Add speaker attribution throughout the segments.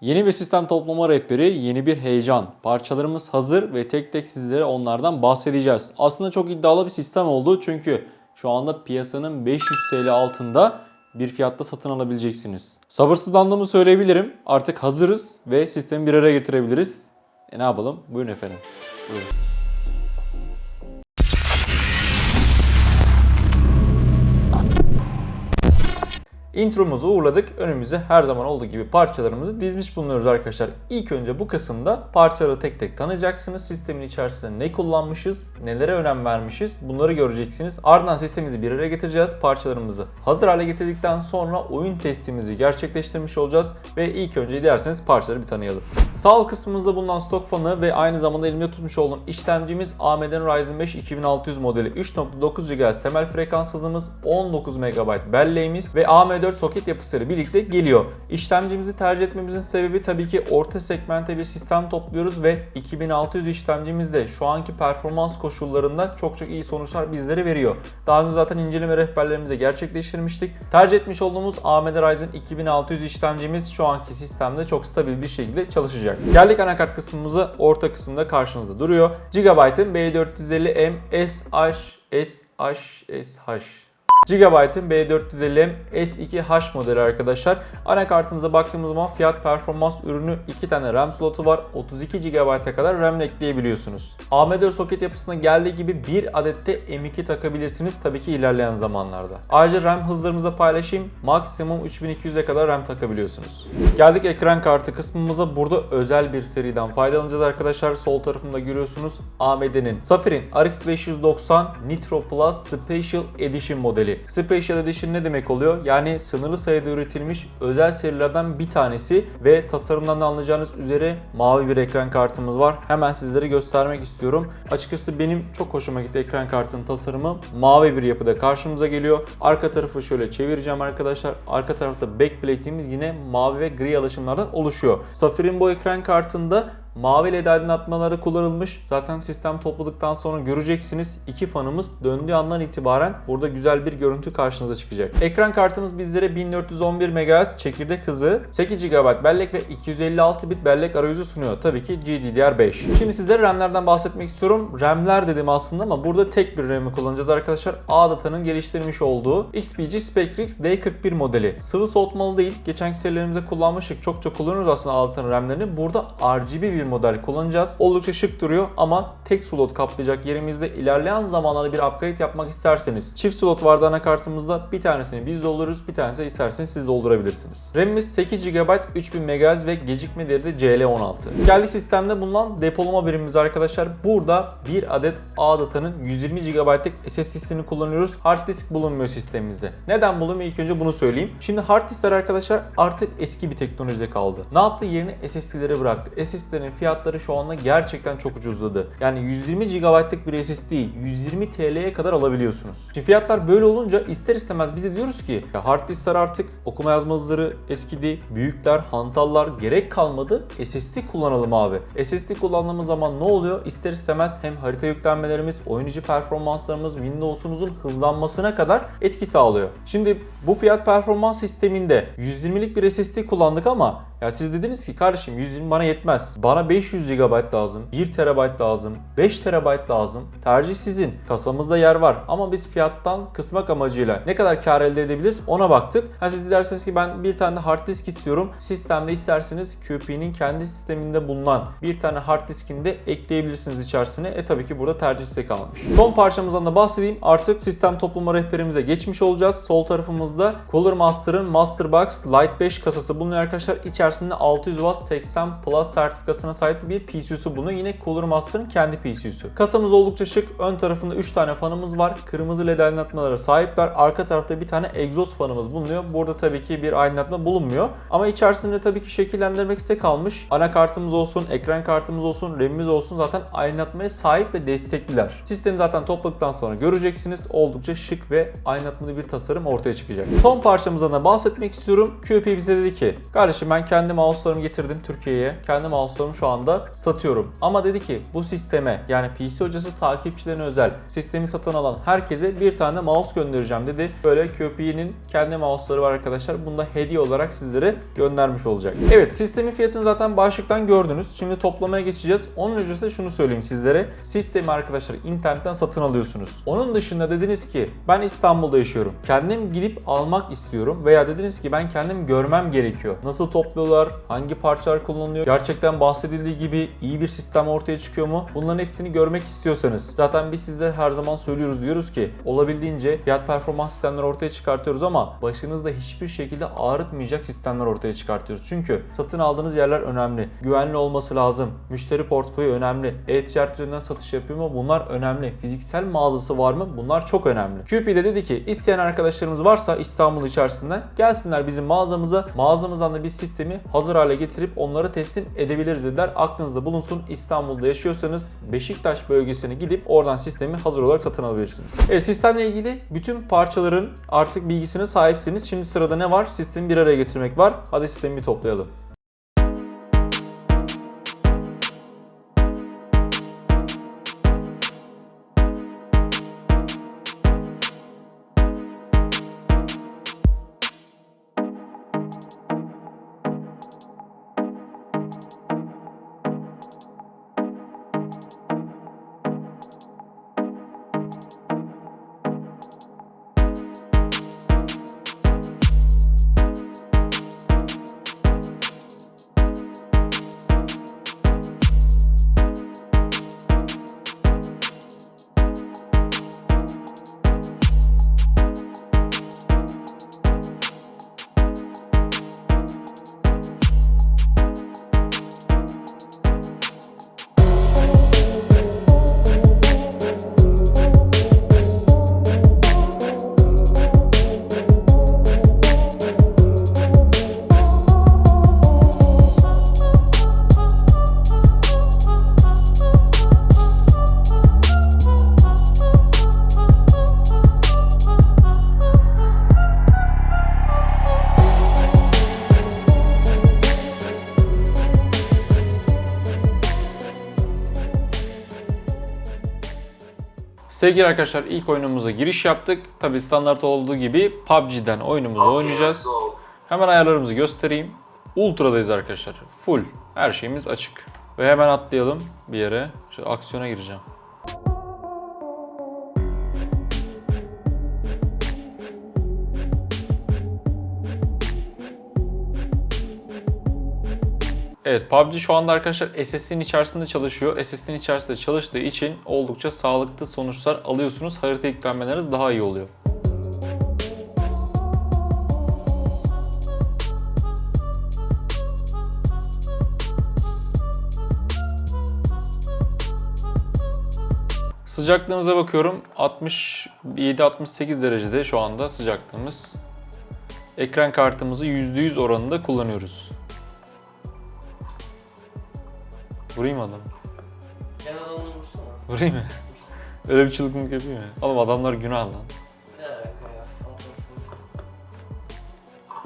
Speaker 1: Yeni bir sistem toplama rehberi, yeni bir heyecan. Parçalarımız hazır ve tek tek sizlere onlardan bahsedeceğiz. Aslında çok iddialı bir sistem oldu çünkü şu anda piyasanın 500 TL altında bir fiyatta satın alabileceksiniz. Sabırsızlandığımı söyleyebilirim. Artık hazırız ve sistemi bir araya getirebiliriz. E ne yapalım? Buyurun efendim. Buyurun. Intromuzu uğurladık. Önümüze her zaman olduğu gibi parçalarımızı dizmiş bulunuyoruz arkadaşlar. İlk önce bu kısımda parçaları tek tek tanıyacaksınız. Sistemin içerisinde ne kullanmışız, nelere önem vermişiz bunları göreceksiniz. Ardından sistemimizi bir araya getireceğiz. Parçalarımızı hazır hale getirdikten sonra oyun testimizi gerçekleştirmiş olacağız. Ve ilk önce dilerseniz parçaları bir tanıyalım. Sağ kısmımızda bulunan stok fanı ve aynı zamanda elimde tutmuş olduğum işlemcimiz AMD'nin Ryzen 5 2600 modeli 3.9 GHz temel frekans hızımız 19 MB belleğimiz ve AM4 soket yapısıyla birlikte geliyor. İşlemcimizi tercih etmemizin sebebi tabii ki orta segmente bir sistem topluyoruz ve 2600 işlemcimizde şu anki performans koşullarında çok çok iyi sonuçlar bizlere veriyor. Daha önce zaten inceleme rehberlerimize gerçekleştirmiştik. Tercih etmiş olduğumuz AMD Ryzen 2600 işlemcimiz şu anki sistemde çok stabil bir şekilde çalışacak. Geldik anakart kısmımıza orta kısımda karşınızda duruyor. Gigabyte'ın B450M SH SH SH Gigabyte'ın B450M S2H modeli arkadaşlar. Anakartımıza baktığımız zaman fiyat performans ürünü 2 tane RAM slotu var. 32 GB'a kadar RAM ekleyebiliyorsunuz. AM4 soket yapısına geldiği gibi bir adette M2 takabilirsiniz tabii ki ilerleyen zamanlarda. Ayrıca RAM hızlarımızı paylaşayım. Maksimum 3200'e kadar RAM takabiliyorsunuz. Geldik ekran kartı kısmımıza. Burada özel bir seriden faydalanacağız arkadaşlar. Sol tarafında görüyorsunuz AMD'nin Sapphire RX 590 Nitro Plus Special Edition modeli. Special Edition ne demek oluyor? Yani sınırlı sayıda üretilmiş özel serilerden bir tanesi ve tasarımdan da anlayacağınız üzere mavi bir ekran kartımız var. Hemen sizlere göstermek istiyorum. Açıkçası benim çok hoşuma gitti ekran kartının tasarımı. Mavi bir yapıda karşımıza geliyor. Arka tarafı şöyle çevireceğim arkadaşlar. Arka tarafta backplate'imiz yine mavi ve gri alışımlardan oluşuyor. Safirin bu ekran kartında Mavi led aydınlatmaları kullanılmış. Zaten sistem topladıktan sonra göreceksiniz. İki fanımız döndüğü andan itibaren burada güzel bir görüntü karşınıza çıkacak. Ekran kartımız bizlere 1411 MHz çekirdek hızı, 8 GB bellek ve 256 bit bellek arayüzü sunuyor. Tabii ki GDDR5. Şimdi sizlere RAM'lerden bahsetmek istiyorum. RAM'ler dedim aslında ama burada tek bir RAM'i kullanacağız arkadaşlar. A-Data'nın geliştirmiş olduğu XPG Spectrix D41 modeli. Sıvı soğutmalı değil. Geçen serilerimizde kullanmıştık. Çokça kullanıyoruz aslında A-Data'nın RAM'lerini. Burada RGB bir model kullanacağız. Oldukça şık duruyor ama tek slot kaplayacak yerimizde ilerleyen zamanlarda bir upgrade yapmak isterseniz çift slot vardı anakartımızda bir tanesini biz doldururuz bir tanesini isterseniz siz doldurabilirsiniz. RAM'imiz 8 GB 3000 MHz ve gecikme değeri de CL16. Geldik sistemde bulunan depolama birimimiz arkadaşlar. Burada bir adet A-Data'nın 120 GB'lık SSD'sini kullanıyoruz. Hard disk bulunmuyor sistemimizde. Neden bulunmuyor ilk önce bunu söyleyeyim. Şimdi hard diskler arkadaşlar artık eski bir teknolojide kaldı. Ne yaptı? Yerini SSD'lere bıraktı. SSD'lerin fiyatları şu anda gerçekten çok ucuzladı. Yani 120 GB'lık bir SSD 120 TL'ye kadar alabiliyorsunuz. Şimdi fiyatlar böyle olunca ister istemez bize diyoruz ki hard diskler artık okuma yazma hızları eskidi. Büyükler, hantallar gerek kalmadı. SSD kullanalım abi. SSD kullandığımız zaman ne oluyor? İster istemez hem harita yüklenmelerimiz, oyuncu performanslarımız, Windows'umuzun hızlanmasına kadar etki sağlıyor. Şimdi bu fiyat performans sisteminde 120'lik bir SSD kullandık ama ya siz dediniz ki kardeşim 120 bana yetmez. Bana 500 GB lazım, 1 TB lazım, 5 TB lazım. Tercih sizin. Kasamızda yer var ama biz fiyattan kısmak amacıyla ne kadar kar elde edebiliriz ona baktık. Ha siz dilerseniz ki ben bir tane hard disk istiyorum. Sistemde isterseniz QP'nin kendi sisteminde bulunan bir tane hard diskini de ekleyebilirsiniz içerisine. E tabii ki burada tercih size kalmış. Son parçamızdan da bahsedeyim. Artık sistem toplama rehberimize geçmiş olacağız. Sol tarafımızda Cooler Master'ın Masterbox Lite 5 kasası bulunuyor arkadaşlar. İçerisinde 600 Watt 80 Plus sertifikasına sahip bir PCU'su bulunuyor. Yine Cooler Master'ın kendi PCU'su. Kasamız oldukça şık. Ön tarafında 3 tane fanımız var. Kırmızı led aydınlatmalara sahipler. Arka tarafta bir tane egzoz fanımız bulunuyor. Burada tabii ki bir aydınlatma bulunmuyor. Ama içerisinde tabii ki şekillendirmek size kalmış. Anakartımız olsun, ekran kartımız olsun, RAM'imiz olsun zaten aydınlatmaya sahip ve destekliler. Sistemi zaten topladıktan sonra göreceksiniz. Oldukça şık ve aydınlatmalı bir tasarım ortaya çıkacak. Son parçamızdan da bahsetmek istiyorum. QP bize dedi ki, kardeşim ben kendi mouse'larımı getirdim Türkiye'ye. Kendi mouse'larımı şu anda satıyorum. Ama dedi ki bu sisteme yani PC hocası takipçilerine özel sistemi satın alan herkese bir tane mouse göndereceğim dedi. Böyle QP'nin kendi mouse'ları var arkadaşlar. Bunu da hediye olarak sizlere göndermiş olacak. Evet sistemin fiyatını zaten başlıktan gördünüz. Şimdi toplamaya geçeceğiz. Onun öncesinde şunu söyleyeyim sizlere. Sistemi arkadaşlar internetten satın alıyorsunuz. Onun dışında dediniz ki ben İstanbul'da yaşıyorum. Kendim gidip almak istiyorum veya dediniz ki ben kendim görmem gerekiyor. Nasıl topluyorlar? Hangi parçalar kullanılıyor? Gerçekten bahsedildiği gibi iyi bir sistem ortaya çıkıyor mu? Bunların hepsini görmek istiyorsanız zaten biz sizlere her zaman söylüyoruz diyoruz ki olabildiğince fiyat performans sistemleri ortaya çıkartıyoruz ama başınızda hiçbir şekilde ağrıtmayacak sistemler ortaya çıkartıyoruz. Çünkü satın aldığınız yerler önemli. Güvenli olması lazım. Müşteri portföyü önemli. E-ticaret üzerinden satış yapıyor mu? Bunlar önemli. Fiziksel mağazası var mı? Bunlar çok önemli. QP de dedi ki isteyen arkadaşlarımız varsa İstanbul içerisinde gelsinler bizim mağazamıza. Mağazamızdan da biz sistemi hazır hale getirip onlara teslim edebiliriz dediler. Aklınızda bulunsun İstanbul'da yaşıyorsanız Beşiktaş bölgesine gidip oradan sistemi hazır olarak satın alabilirsiniz. Evet sistemle ilgili bütün parçaların artık bilgisine sahipsiniz. Şimdi sırada ne var? Sistemi bir araya getirmek var. Hadi sistemi bir toplayalım. Sevgili arkadaşlar ilk oyunumuza giriş yaptık. Tabi standart olduğu gibi PUBG'den oyunumuzu oynayacağız. Hemen ayarlarımızı göstereyim. Ultra'dayız arkadaşlar. Full. Her şeyimiz açık. Ve hemen atlayalım bir yere. Şöyle aksiyona gireceğim. Evet PUBG şu anda arkadaşlar SSD'nin içerisinde çalışıyor. SSD'nin içerisinde çalıştığı için oldukça sağlıklı sonuçlar alıyorsunuz. Harita yüklenmeleriniz daha iyi oluyor. Sıcaklığımıza bakıyorum. 67-68 derecede şu anda sıcaklığımız. Ekran kartımızı %100 oranında kullanıyoruz. Vurayım mı adamı?
Speaker 2: Gel adamını vursana.
Speaker 1: Vurayım mı? Öyle bir çılgınlık yapayım mı? Oğlum adamlar günah lan.
Speaker 2: Ne alaka ya? Altın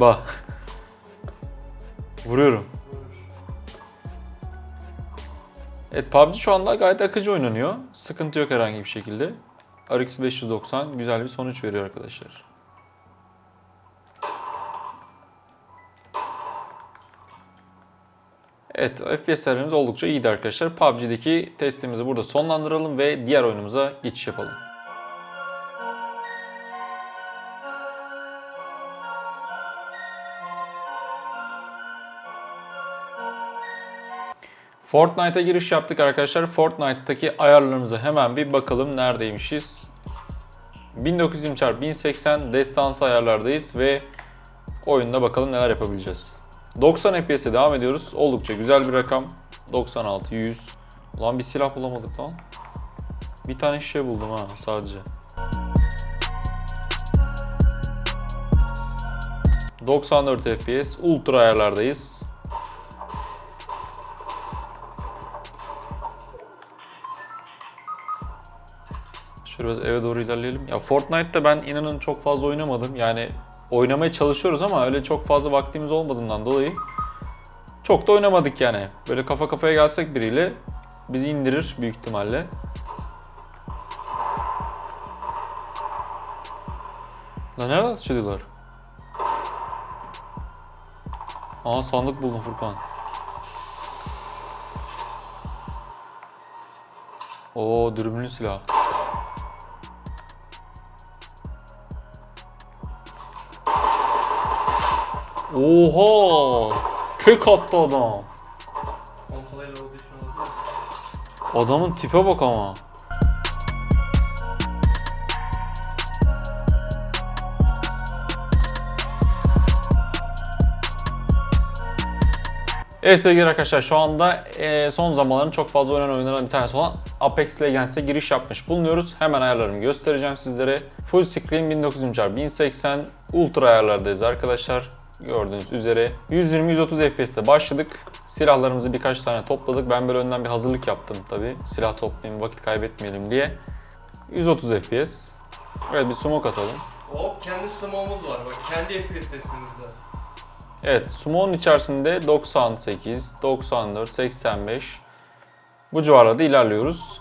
Speaker 1: Bak. Vuruyorum. Evet PUBG şu anda gayet akıcı oynanıyor. Sıkıntı yok herhangi bir şekilde. RX 590 güzel bir sonuç veriyor arkadaşlar. Evet FPS'lerimiz oldukça iyiydi arkadaşlar. PUBG'deki testimizi burada sonlandıralım ve diğer oyunumuza geçiş yapalım. Fortnite'a giriş yaptık arkadaşlar. Fortnite'taki ayarlarımıza hemen bir bakalım neredeymişiz. 1920x1080 destansı ayarlardayız ve oyunda bakalım neler yapabileceğiz. 90 FPS'e devam ediyoruz. Oldukça güzel bir rakam. 96, 100. Ulan bir silah bulamadık lan. Bir tane şişe buldum ha sadece. 94 FPS, ultra ayarlardayız. Şöyle biraz eve doğru ilerleyelim. Ya Fortnite'da ben inanın çok fazla oynamadım. Yani oynamaya çalışıyoruz ama öyle çok fazla vaktimiz olmadığından dolayı Çok da oynamadık yani. Böyle kafa kafaya gelsek biriyle bizi indirir büyük ihtimalle. Lan nerede atış ediyorlar? Aa sandık buldum Furkan. Oo dürbünlü silah. Oha! Tek attı adam. Adamın tipe bak ama. Evet sevgili arkadaşlar şu anda e, son zamanların çok fazla oynanan oyunlardan bir tanesi olan Apex Legends'e giriş yapmış bulunuyoruz. Hemen ayarlarımı göstereceğim sizlere. Full screen 1920x1080 ultra ayarlardayız arkadaşlar. Gördüğünüz üzere 120-130 FPS'te başladık. Silahlarımızı birkaç tane topladık. Ben böyle önden bir hazırlık yaptım tabi. Silah toplayayım vakit kaybetmeyelim diye. 130 FPS. Evet bir smoke atalım.
Speaker 2: Hop kendi smoke'umuz var bak kendi FPS testimizde.
Speaker 1: Evet, Sumo'nun içerisinde 98, 94, 85 bu civarlarda ilerliyoruz.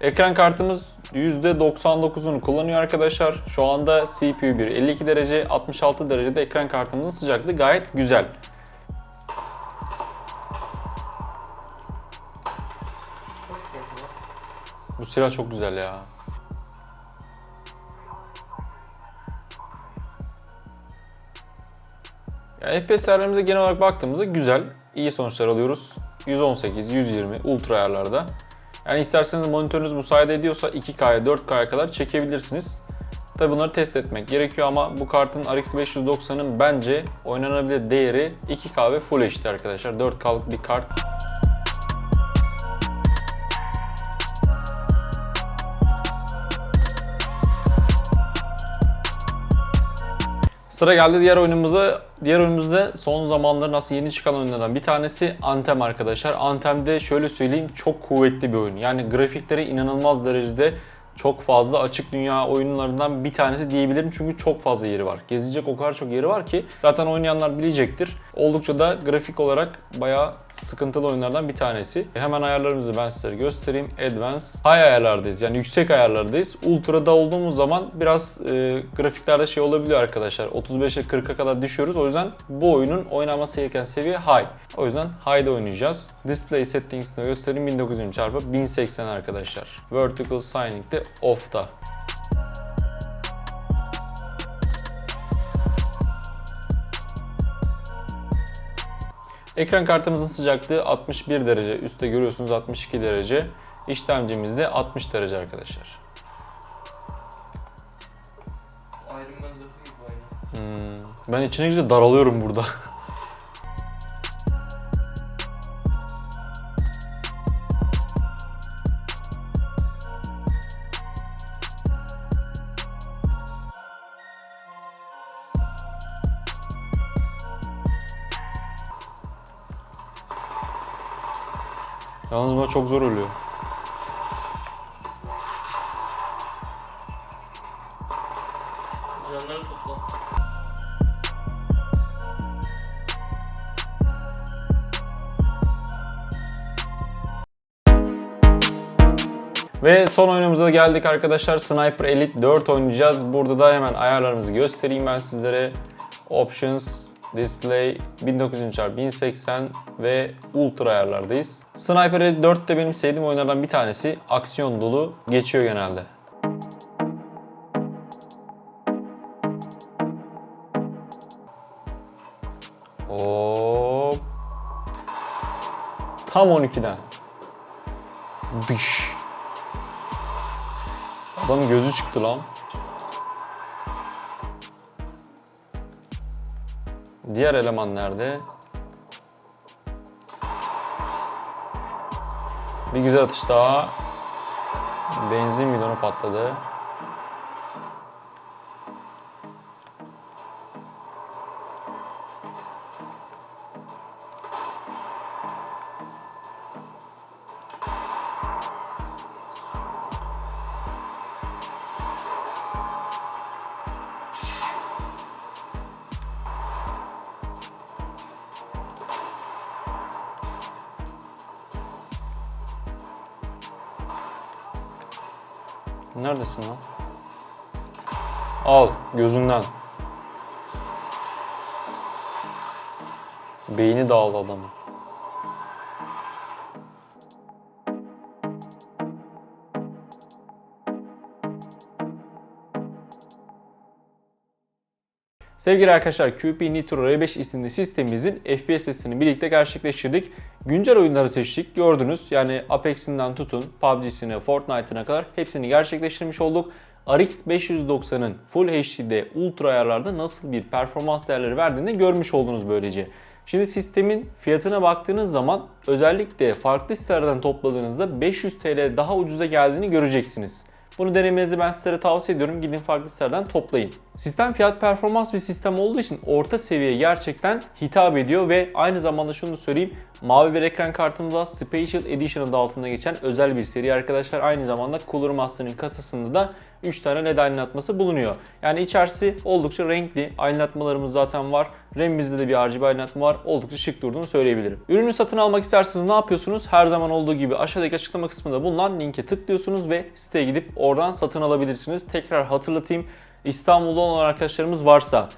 Speaker 1: Ekran kartımız %99'unu kullanıyor arkadaşlar. Şu anda CPU 1 52 derece, 66 derecede ekran kartımızın sıcaklığı gayet güzel. Bu silah çok güzel ya. Ya FPS ayarlarımıza genel olarak baktığımızda güzel, iyi sonuçlar alıyoruz. 118, 120 ultra ayarlarda. Yani isterseniz monitörünüz müsaade ediyorsa 2K'ya 4K'ya kadar çekebilirsiniz. Tabi bunları test etmek gerekiyor ama bu kartın RX 590'ın bence oynanabilir değeri 2K ve Full HD arkadaşlar. 4K'lık bir kart. Sıra geldi diğer oyunumuza. Diğer oyunumuzda son zamanların aslında yeni çıkan oyunlardan bir tanesi Anthem arkadaşlar. Anthem'de şöyle söyleyeyim çok kuvvetli bir oyun. Yani grafikleri inanılmaz derecede çok fazla açık dünya oyunlarından bir tanesi diyebilirim. Çünkü çok fazla yeri var. Gezilecek o kadar çok yeri var ki zaten oynayanlar bilecektir. Oldukça da grafik olarak bayağı sıkıntılı oyunlardan bir tanesi. Hemen ayarlarımızı ben sizlere göstereyim. Advanced, High ayarlardayız. Yani yüksek ayarlardayız. Ultra'da olduğumuz zaman biraz e, grafiklerde şey olabiliyor arkadaşlar. 35'e 40'a kadar düşüyoruz. O yüzden bu oyunun oynanması gereken seviye High. O yüzden High'da oynayacağız. Display settings'ini göstereyim. 1920 x 1080 arkadaşlar. Vertical Signing de Off'ta. Ekran kartımızın sıcaklığı 61 derece. Üstte görüyorsunuz 62 derece. İşlemcimiz de 60 derece arkadaşlar. Hmm, ben içine girince daralıyorum burada. Yalnız bana çok zor oluyor.
Speaker 2: Canları topla.
Speaker 1: Ve son oyunumuza geldik arkadaşlar. Sniper Elite 4 oynayacağız. Burada da hemen ayarlarımızı göstereyim ben sizlere. Options, Display 1900x1080 ve Ultra ayarlardayız. Sniper Elite 4 de benim sevdiğim oyunlardan bir tanesi. Aksiyon dolu geçiyor genelde. Hop. Tam 12'den. Dış. Adamın gözü çıktı lan. Diğer eleman nerede? Bir güzel atış daha. Benzin bidonu patladı.
Speaker 3: Neredesin lan? Al gözünden. Beyni dağıldı adamın.
Speaker 1: Sevgili arkadaşlar QP Nitro R5 isimli sistemimizin FPS testini birlikte gerçekleştirdik. Güncel oyunları seçtik. Gördünüz yani Apex'inden tutun PUBG'sine, Fortnite'ına kadar hepsini gerçekleştirmiş olduk. RX 590'ın Full HD'de ultra ayarlarda nasıl bir performans değerleri verdiğini görmüş oldunuz böylece. Şimdi sistemin fiyatına baktığınız zaman özellikle farklı sitelerden topladığınızda 500 TL daha ucuza geldiğini göreceksiniz. Bunu denemenizi ben sizlere tavsiye ediyorum. Gidin farklı sitelerden toplayın. Sistem fiyat performans bir sistem olduğu için orta seviye gerçekten hitap ediyor ve aynı zamanda şunu söyleyeyim. Mavi bir ekran kartımız var. Special Edition adı altında geçen özel bir seri arkadaşlar. Aynı zamanda Cooler Master'ın kasasında da 3 tane LED aydınlatması bulunuyor. Yani içerisi oldukça renkli. Aydınlatmalarımız zaten var. RAM'imizde de bir RGB aydınlatma var. Oldukça şık durduğunu söyleyebilirim. Ürünü satın almak isterseniz ne yapıyorsunuz? Her zaman olduğu gibi aşağıdaki açıklama kısmında bulunan linke tıklıyorsunuz ve siteye gidip oradan satın alabilirsiniz. Tekrar hatırlatayım. İstanbul'da olan arkadaşlarımız varsa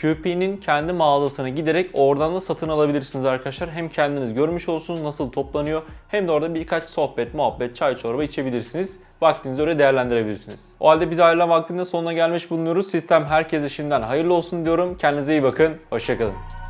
Speaker 1: QP'nin kendi mağazasına giderek oradan da satın alabilirsiniz arkadaşlar. Hem kendiniz görmüş olursunuz nasıl toplanıyor hem de orada birkaç sohbet, muhabbet, çay çorba içebilirsiniz. Vaktinizi öyle değerlendirebilirsiniz. O halde biz ayrılan vaktinde sonuna gelmiş bulunuyoruz. Sistem herkese şimdiden hayırlı olsun diyorum. Kendinize iyi bakın. Hoşçakalın.